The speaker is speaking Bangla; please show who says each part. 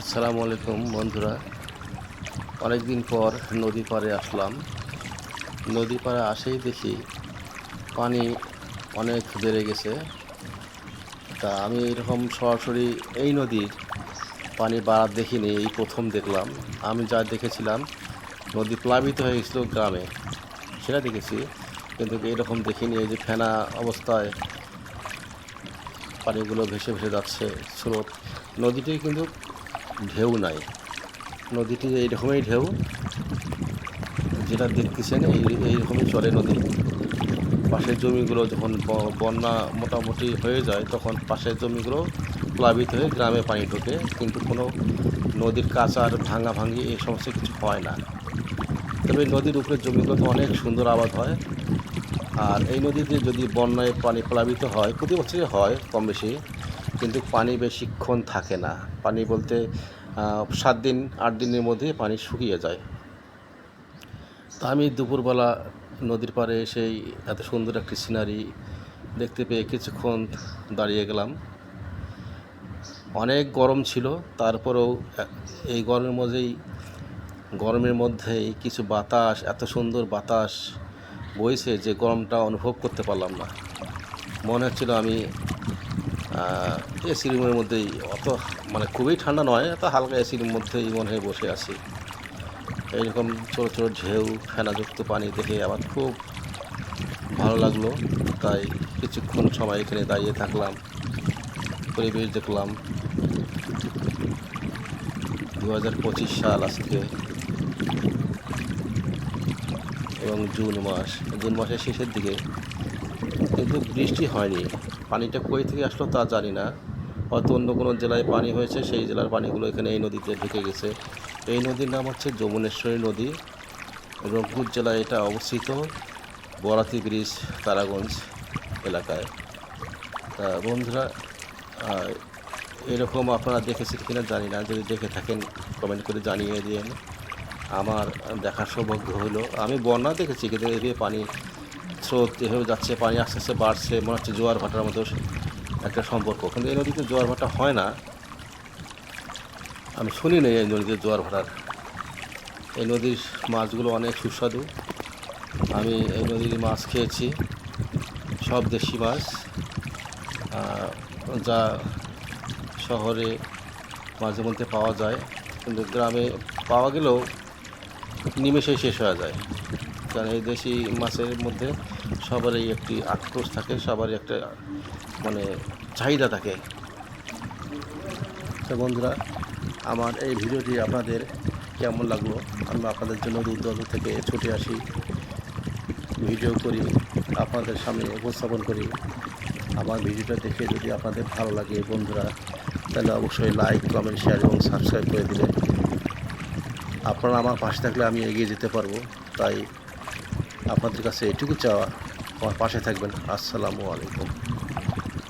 Speaker 1: আসসালামু আলাইকুম, বন্ধুরা। অনেক দিন পর নদী পাড়ে আসলাম। নদী পাড়ে আসেই দেখি পানি অনেক বেড়ে গেছে। তা আমি এরকম সরাসরি এই নদীর পানি বাড়ার দেখিনি, এই প্রথম দেখলাম। আমি যা দেখেছিলাম, নদী প্লাবিত হয়ে গেছিল গ্রামে, সেটা দেখেছি। কিন্তু এরকম দেখিনি, এই যে ফেনা অবস্থায় পানিগুলো ভেসে ভেসে যাচ্ছে স্রোত। নদীটি কিন্তু ঢেউ নাই। নদীটি এইরকমই ঢেউ, যেটা দেখতেছেন এই এইরকমই চলে নদী। পাশের জমিগুলো যখন বন্যা মোটামুটি হয়ে যায়, তখন পাশের জমিগুলো প্লাবিত হয়ে গ্রামে পানি ঢোকে, কিন্তু কোনো নদীর কাচার ভাঙা ভাঙি এই সমস্ত কিছু হয় না। তবে নদীর উপরে জমিগুলোতে অনেক সুন্দর আবাদ হয়। আর এই নদীতে যদি বন্যায় পানি প্লাবিত হয়, প্রতি বছরই হয় কম বেশি। কিন্তু পানি বেশিক্ষণ থাকে না। পানি বলতে সাত দিন, আট দিনের মধ্যে পানি শুকিয়ে যায়। তা আমি দুপুরবেলা নদীর পাড়ে এসেই এত সুন্দর একটি সিনারি দেখতে পেয়ে কিছুক্ষণ দাঁড়িয়ে গেলাম। অনেক গরম ছিল, তারপরেও এই গরমের মধ্যেই গরমের মধ্যেই কিছু বাতাস, এত সুন্দর বাতাস বইছে যে গরমটা অনুভব করতে পারলাম না। মনে হচ্ছিল আমি এসি রুমের মধ্যেই অত মানে খুবই ঠান্ডা নয়, এত হালকা এসি এসির মধ্যেই মনে হয় বসে আছি। এইরকম ছোটো ছোটো ঢেউ, ফেনাযুক্ত পানি দেখে আমার খুব ভালো লাগল। তাই কিছুক্ষণ সময় এখানে দাঁড়িয়ে থাকলাম, পরিবেশ দেখলাম। দু হাজার পঁচিশ সাল আজকে। এবং জুন মাস, জুন মাসের শেষের দিকে কিন্তু বৃষ্টি হয়নি। পানিটা কই থেকে আসলো তা জানি না। হয়তো অন্য কোনো জেলায় পানি হয়েছে, সেই জেলার পানিগুলো এখানে এই নদীতে ঢুকে গেছে। এই নদীর নাম হচ্ছে যমুনেশ্বরী নদী। রংপুর জেলায় এটা অবস্থিত বরাতি ব্রিজ, তারাগঞ্জ এলাকায়। তা বন্ধুরা এরকম আপনারা দেখেছেন কিনা জানি না। যদি দেখে থাকেন কমেন্ট করে জানিয়ে দিন আমার দেখার সৌভাগ্য হলো, আমি বন্যা দেখেছি, কিন্তু এভাবে পানি স্রোত এভাবে যাচ্ছে, পানি আস্তে আস্তে বাড়ছে, মনে হচ্ছে জোয়ার ভাটার মতো একটা সম্পর্ক। কিন্তু এই নদীতে জোয়ার ভাটা হয় না। আমি শুনি নাই এই নদীতে জোয়ার ভাটার। এই নদীর মাছগুলো অনেক সুস্বাদু। আমি এই নদীর মাছ খেয়েছি, সব দেশি মাছ। যা শহরে মাঝে মধ্যে পাওয়া যায়, কিন্তু গ্রামে পাওয়া গেলেও নিমেষেই শেষ হয়ে যায়। কারণ এই দেশি মাছের মধ্যে সবারই একটি আক্রোশ থাকে, সবারই একটা মানে চাহিদা থাকে। তো বন্ধুরা, আমার এই ভিডিওটি আপনাদের কেমন লাগল? আমি আপনাদের জন্য দূর দূরান্ত থেকে ছুটে আসি। ভিডিও করি, আপনাদের সামনে উপস্থাপন করি। আমার ভিডিওটা দেখে যদি আপনাদের ভালো লাগে বন্ধুরা, তাহলে অবশ্যই লাইক, কমেন্ট, শেয়ার এবং সাবস্ক্রাইব করে দেবেন। আপনারা আমার পাশে থাকলে আমি এগিয়ে যেতে পারব, তাই আপনাদের কাছে এটুকু চাওয়া। আমার পাশে থাকবেন। আসসালামু আলাইকুম।